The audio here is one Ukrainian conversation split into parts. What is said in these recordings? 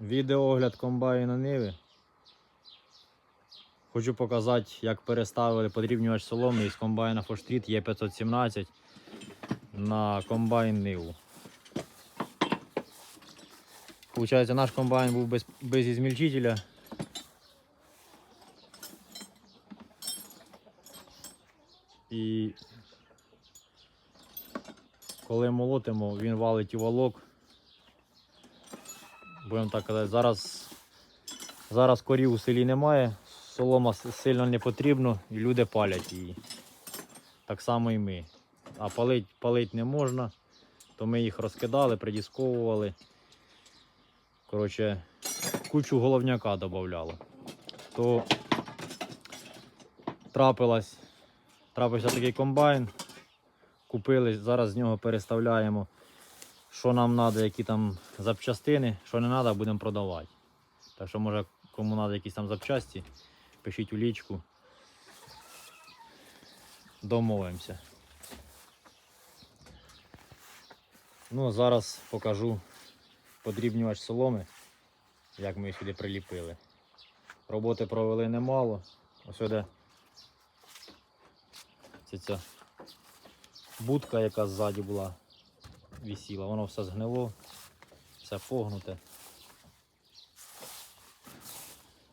Відеоогляд комбайна Ниви. Хочу показати, як переставили подрібнювач соломи із комбайна Фоштріт Є517 на комбайн Ниву. Получається, наш комбайн був без, без ізмільчителя. І коли молотимо, він валить у волок. Будемо так казати, зараз, зараз корів у селі немає, солома сильно не потрібно і люди палять її. Так само і ми. А палить, палить не можна, то ми їх розкидали, придісковували. Коротше, кучу головняка додавали. То трапилась, трапився такий комбайн. Купили, зараз з нього переставляємо що нам треба, які там запчастини, що не треба, будемо продавати. Так що, може, кому треба якісь там запчасті, пишіть у лічку. Домовимося. Ну, зараз покажу подрібнювач соломи, як ми її сюди приліпили. Роботи провели немало. Ось сюди це ця будка, яка ззаді була висіла, воно все згнило, все погнуте.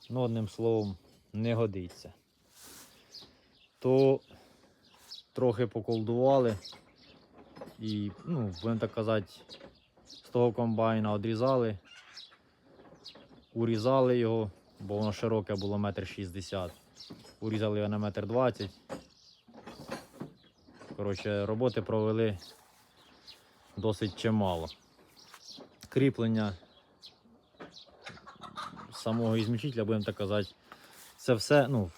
Ну, одним словом, не годиться. То трохи поколдували і, ну, будемо так казати, з того комбайна одрізали, урізали його, бо воно широке було метр шістдесят. Урізали його на метр двадцять. Коротше, роботи провели досить чимало. Кріплення самого ізмільчителя, будемо так казати, це все, ну,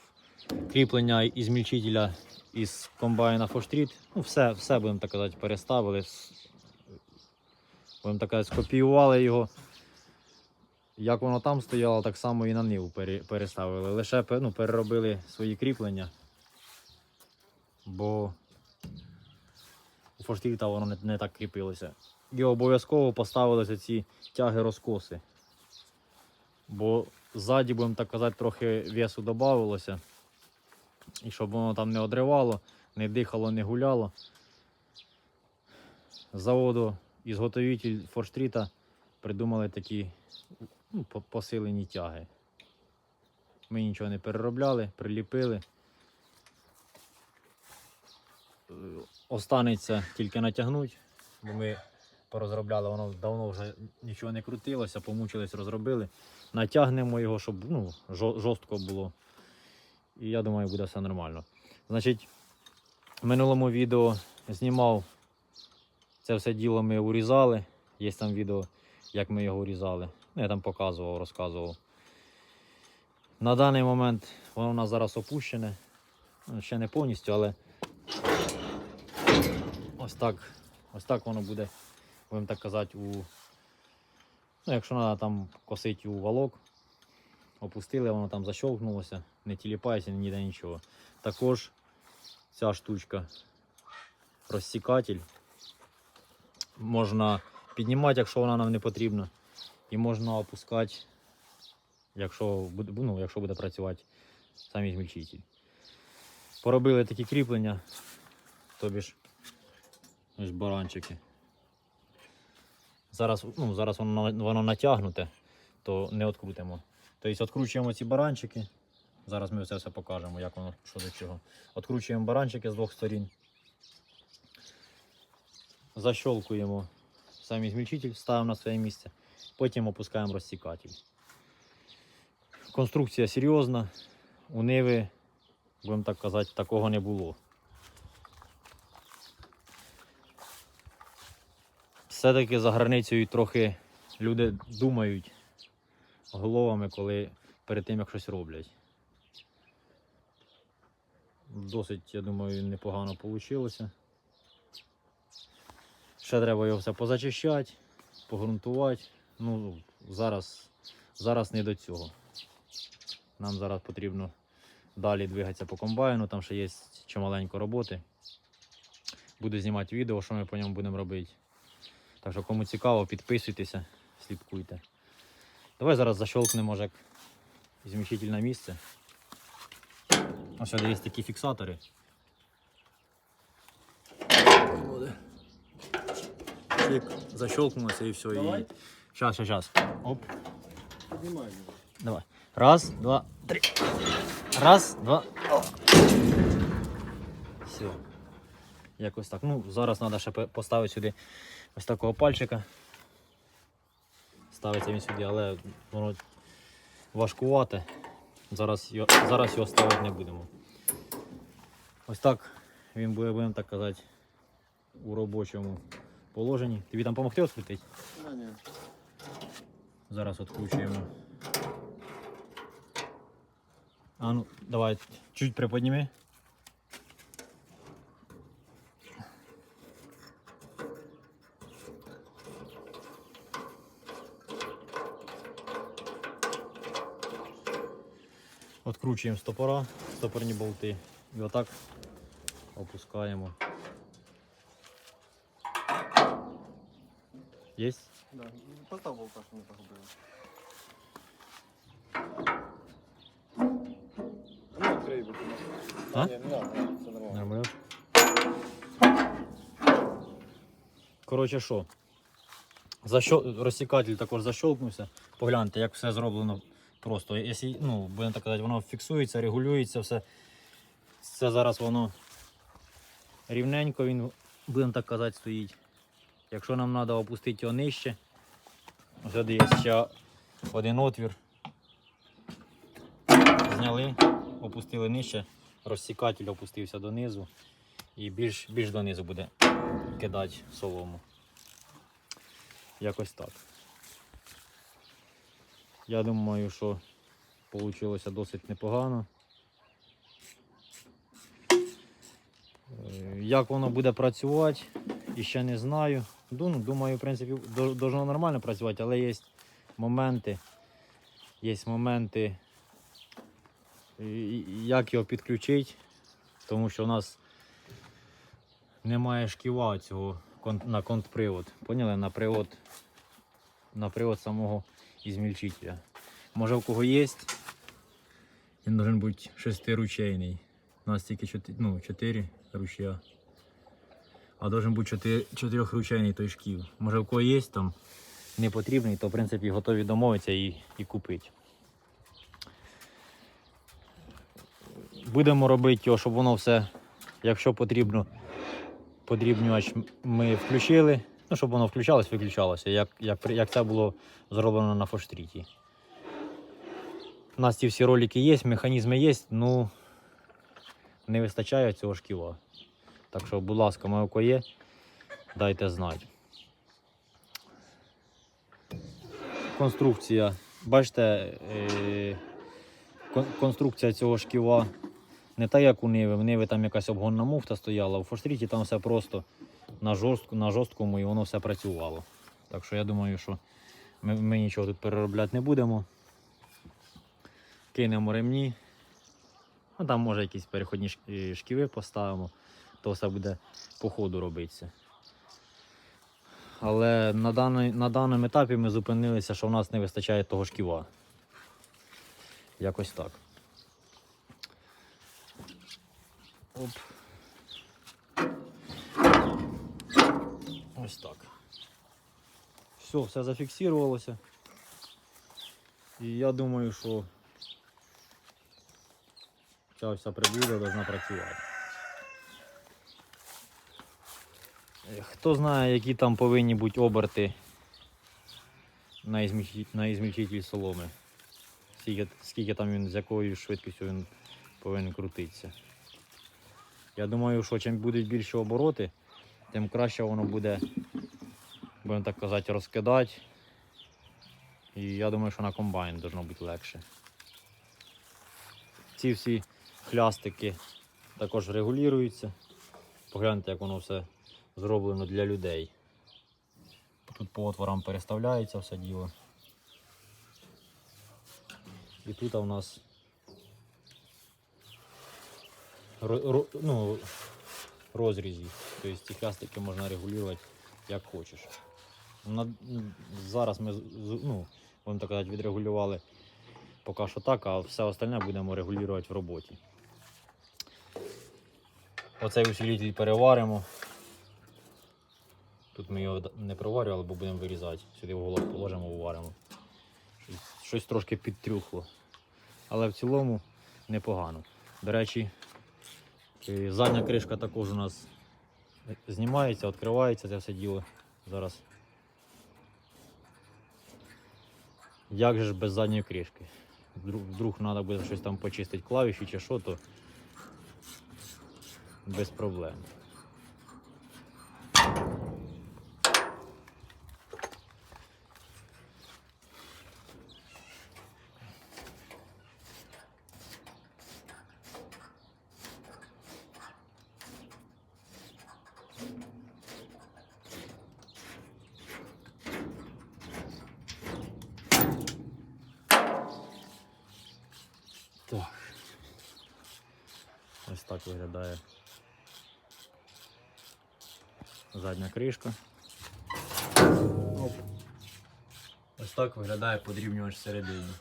кріплення ізмільчителя із комбайна Фоштріт, ну, все, все, будемо так казати, переставили. Будемо так казати, скопіювали його. Як воно там стояло, так само і на ниву переставили. Лише ну, переробили свої кріплення, бо у форштіта воно не, не так кріпилося. І обов'язково поставилися ці тяги розкоси. Бо ззаді, будемо так казати, трохи весу додавалося. І щоб воно там не одривало, не дихало, не гуляло. З заводу ізготовитель форштріта придумали такі ну, посилені тяги. Ми нічого не переробляли, приліпили. Останеться тільки натягнути, бо ми порозробляли, воно давно вже нічого не крутилося, помучились, розробили. Натягнемо його, щоб ну, жорстко було. І я думаю, буде все нормально. Значить, в минулому відео знімав це все діло ми урізали. Є там відео, як ми його урізали. Ну, я там показував, розказував. На даний момент воно у нас зараз опущене. Ну, Ще не повністю, але ось так, ось так воно буде, будемо так казати, у. Ну, якщо треба там косити у валок, опустили, воно там защолкнулося, не тіліпається, ніде нічого. Також ця штучка розсікатель. Можна піднімати, якщо вона нам не потрібна. І можна опускати, якщо буде, ну, якщо буде працювати самі змільчитель. Поробили такі кріплення, тобі ж ось баранчики. Зараз, ну, зараз воно, воно натягнуте, то не відкрутимо. Тобто відкручуємо ці баранчики. Зараз ми все покажемо, як воно що до чого. Відкручуємо баранчики з двох сторін. Защолкуємо самі змільчитель, ставимо на своє місце. Потім опускаємо розсікатель. Конструкція серйозна. У Ниви, будемо так казати, такого не було. Все-таки за границею трохи люди думають головами, коли перед тим, як щось роблять. Досить, я думаю, непогано вийшло. Ще треба його все позачищати, погрунтувати. Ну, зараз, зараз не до цього. Нам зараз потрібно далі двигатися по комбайну, там ще є чималенько роботи. Буду знімати відео, що ми по ньому будемо робити. Так що кому цікаво, підписуйтеся, слідкуйте. Давай зараз защелкнемо, може, як зміщительне місце. Ось сюди є такі фіксатори. Чик, защелкнулося і все. І... Щас, щас, щас. Оп. Піднімай. Давай. Раз, два, три. Раз, два. Все. Якось так. Ну, зараз треба ще поставити сюди ось такого пальчика. Ставиться він сюди, але воно важкувате. Зараз його, зараз його ставити не будемо. Ось так він буде, будемо так казати, у робочому положенні. Тобі там допомогти відкрутити? Ні. Зараз відкручуємо. А ну, давай, чуть приподніми. Откручуємо стопора, стопорні болти. І отак опускаємо. Єсть? Да. Постав болта, що не погубили. Ну, відкрий, будь ласка. А? Ні, не надо, все нормально. Нормально. Коротше, що? Защо... Розсікатель також защолкнувся. Погляньте, як все зроблено просто. Якщо, ну, будемо так казати, воно фіксується, регулюється, все. Це зараз воно рівненько, він, будемо так казати, стоїть. Якщо нам треба опустити його нижче, ось є ще один отвір. Зняли, опустили нижче, розсікатель опустився донизу і більш, більш донизу буде кидати солому. Якось так. Я думаю, що вийшло досить непогано. Е, Як воно буде працювати, іще не знаю. Ну, Думаю, в принципі, до- должно нормально працювати, але є моменти, є моменти, як його підключити, тому що у нас немає шківа цього на контрпривод. Поняли? На привод, на привод самого ізмільчителя. Може в кого є, він має бути шестиручейний. У нас тільки 4, ну, 4 ручя. А должен бути 4, 4 той шків. Може в кого є там не потрібний, то в принципі готові домовитися і, і купити. Будемо робити його, щоб воно все, якщо потрібно, подрібнювач ми включили. Ну, щоб воно включалось, виключалося, як, як, як це було зроблено на фоштріті. У нас ці всі ролики є, механізми є, ну не вистачає цього шківа. Так що, будь ласка, молоко є, дайте знати. Конструкція. Бачите, е, конструкція цього шківа не так, як у Ниви. В Ниви там якась обгонна муфта стояла, у Форстріті там все просто на, жорстку, на жорсткому і воно все працювало. Так що я думаю, що ми, ми нічого тут переробляти не будемо. Кинемо ремні. А там може якісь переходні шк- шківи поставимо, то все буде по ходу робитися. Але на, даний, на даному етапі ми зупинилися, що в нас не вистачає того шківа. Якось так. Оп. Ось так. Все, все зафіксувалося. І я думаю, що ця вся приблуда повинна працювати. Е, Хто знає, які там повинні бути оберти на, ізмільчитель, на ізмільчитель соломи. Скільки, скільки там він, з якою швидкістю він повинен крутитися. Я думаю, що чим будуть більші обороти, тим краще воно буде, будемо так казати, розкидати. І я думаю, що на комбайн должно бути легше. Ці всі хлястики також регулюються. Погляньте, як воно все зроблено для людей. Тут по отворам переставляється все діло. І тут у нас ну, розрізі. Тобто ці хлястики можна регулювати як хочеш. На, зараз ми ну, будемо так казати, відрегулювали поки що так, а все остальне будемо регулювати в роботі. Оцей усилитель переваримо. Тут ми його не проварювали, бо будемо вирізати. Сюди в уголок положимо, уваримо. Щось трошки підтрюхло. Але в цілому непогано. До речі, е, задня кришка також у нас знімається, відкривається це все діло. Зараз. Як же ж без задньої кришки? Вдруг треба буде щось там почистити клавіші чи що, то без проблем. Ось так виглядає задня кришка. Оп. Ось так виглядає подрівнювач всередині.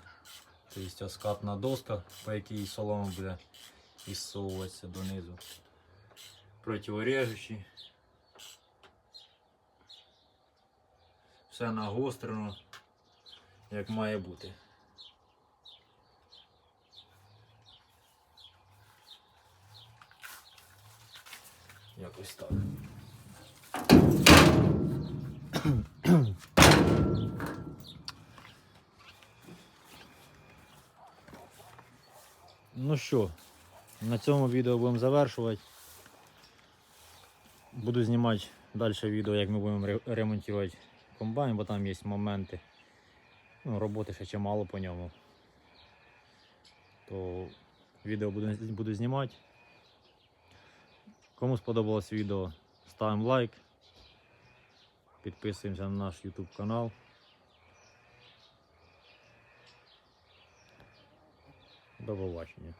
Тобто скатна доска, по якій солома буде ісовуватися донизу. Противорежучі. Все нагострено, як має бути. Якось так. Ну що, на цьому відео будемо завершувати. Буду знімати далі відео, як ми будемо ремонтувати комбайн, бо там є моменти. Ну, роботи ще чимало по ньому. То відео буду, буду знімати. Кому сподобалось відео, ставимо лайк. Підписуємося на наш YouTube канал. До побачення.